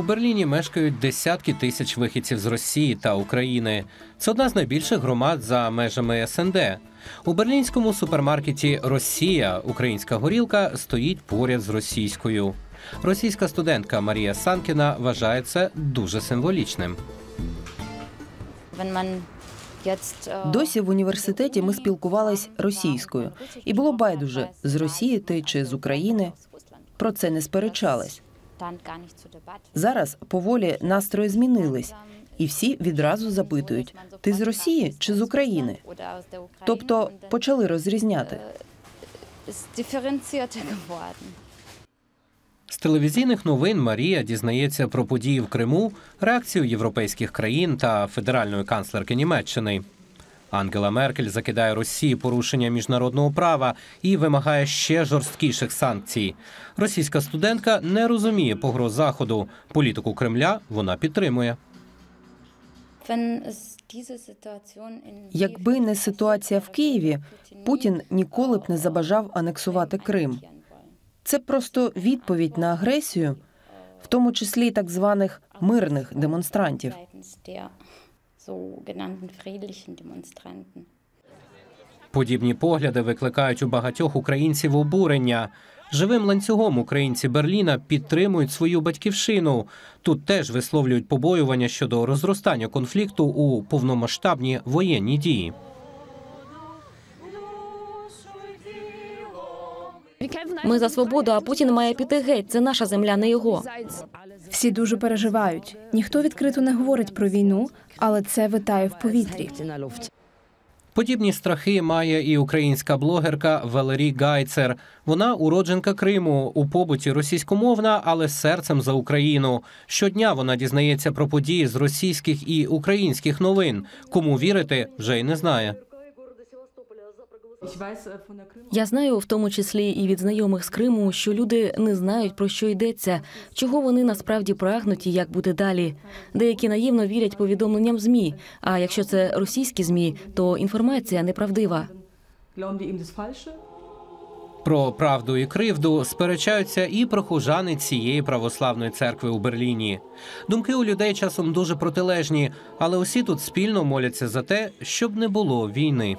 У Берліні мешкають десятки тисяч вихідців з Росії та України. Це одна з найбільших громад за межами СНД. У берлінському супермаркеті Росія українська горілка стоїть поряд з російською. Російська студентка Марія Санкіна вважає це дуже символічним. Досі в університеті ми спілкувались російською, і було байдуже з Росії ти чи з України. Про це не сперечались. Зараз поволі настрої змінились, і всі відразу запитують: ти з Росії чи з України? Ukraine. Тобто почали розрізняти. geworden. З телевізійних новин Марія дізнається про події в Криму, реакцію європейських країн та федеральної канцлерки Німеччини. Ангела Меркель закидає Росії порушення міжнародного права і вимагає ще жорсткіших санкцій. Російська студентка не розуміє погроз заходу. Політику Кремля вона підтримує. Якби не ситуація в Києві, Путін ніколи б не забажав анексувати Крим. Це просто відповідь на агресію, в тому числі так званих мирних демонстрантів. Sogenannten friedlichen Demonstranten. Подібні погляди викликають у багатьох українців обурення. Живим ланцюгом українці Берліна підтримують свою батьківщину. Тут теж висловлюють побоювання щодо розростання конфлікту у повномасштабні воєнні дії. Ми за свободу, а Путін має піти геть. Це наша земля, не його. Всі дуже переживають. Ніхто відкрито не говорить про війну, але це витає в повітрі. Подібні страхи має і українська блогерка Валерій Гайцер. Вона уродженка Криму у побуті російськомовна, але з серцем за Україну. Щодня вона дізнається про події з російських і українських новин. Кому вірити, вже й не знає. Я знаю, в тому числі і від знайомих з Криму, що люди не знають про що йдеться, чого вони насправді прагнуть і як буде далі. Деякі наївно вірять повідомленням змі. А якщо це російські змі, то інформація неправдива. Про правду і кривду сперечаються і прохожани цієї православної церкви у Берліні. Думки у людей часом дуже протилежні, але усі тут спільно моляться за те, щоб не було війни.